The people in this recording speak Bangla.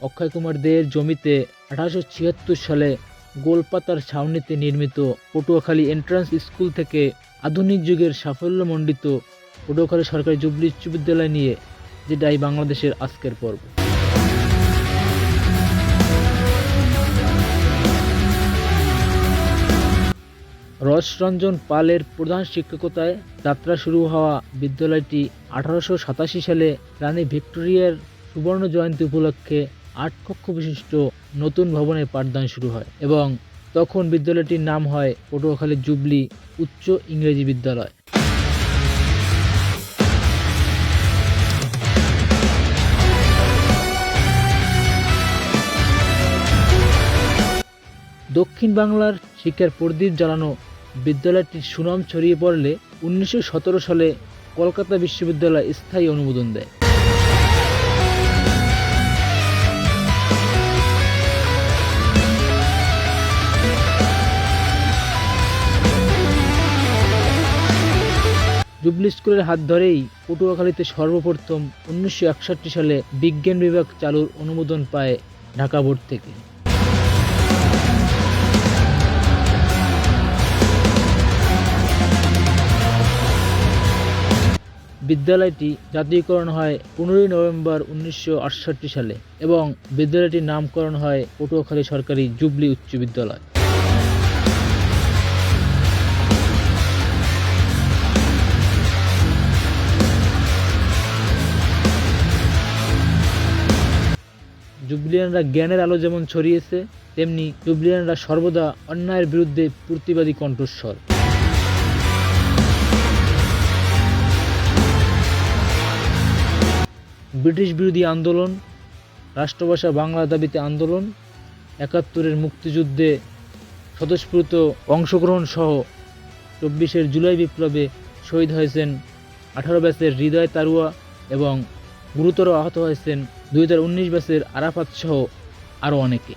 অক্ষয় কুমার দেয়ের জমিতে আঠারোশো ছিয়াত্তর সালে গোলপাতার ছাউনিতে নির্মিত পটুয়াখালী এন্ট্রান্স স্কুল থেকে আধুনিক যুগের সাফল্যমণ্ডিত পটুয়াখালী সরকারি জুবলি উচ্চ বিদ্যালয় নিয়ে, যেটাই বাংলাদেশের আজকের পর্ব। রসরঞ্জন পালের প্রধান শিক্ষকতায় যাত্রা শুরু হওয়া বিদ্যালয়টি আঠারোশো সাতাশি সালে রানী ভিক্টোরিয়ার সুবর্ণ জয়ন্তী উপলক্ষে আট কক্ষ বিশিষ্ট নতুন ভবনের পাঠদান শুরু হয় এবং তখন বিদ্যালয়টির নাম হয় পটুয়াখালী জুবলি উচ্চ ইংরেজি বিদ্যালয়। দক্ষিণ বাংলার শিক্ষার প্রদীপ জ্বালানো বিদ্যালয়টির সুনাম ছড়িয়ে পড়লে উনিশশো সতেরো সালে কলকাতা বিশ্ববিদ্যালয় স্থায়ী অনুমোদন দেয়। জুবলি স্কুলের হাত ধরেই পটুয়াখালীতে সর্বপ্রথম উনিশশো একষট্টি সালে বিজ্ঞান বিভাগ চালুর অনুমোদন পায় ঢাকা বোর্ড থেকে। বিদ্যালয়টি জাতীয়করণ হয় পনেরোই নভেম্বর উনিশশো আটষট্টি সালে এবং বিদ্যালয়টির নামকরণ হয় পটুয়াখালী সরকারি জুবলি উচ্চ বিদ্যালয়। জুবলিয়ানরা জ্ঞানের আলো যেমন ছড়িয়েছে, তেমনি জুবলিয়ানরা সর্বদা অন্যায়ের বিরুদ্ধে প্রতিবাদী কণ্ঠস্বর। ব্রিটিশ বিরোধী আন্দোলন, রাষ্ট্রভাষা বাংলা দাবিতে আন্দোলন, একাত্তরের মুক্তিযুদ্ধে স্বতঃস্ফূর্ত অংশগ্রহণ সহ চব্বিশের জুলাই বিপ্লবে শহীদ হয়েছেন আঠারো ব্যাচের হৃদয় তারুয়া এবং গুরুতর আহত হয়েছেন দুই হাজার উনিশ ব্যাচের আরাফাত সহ আরও অনেকে।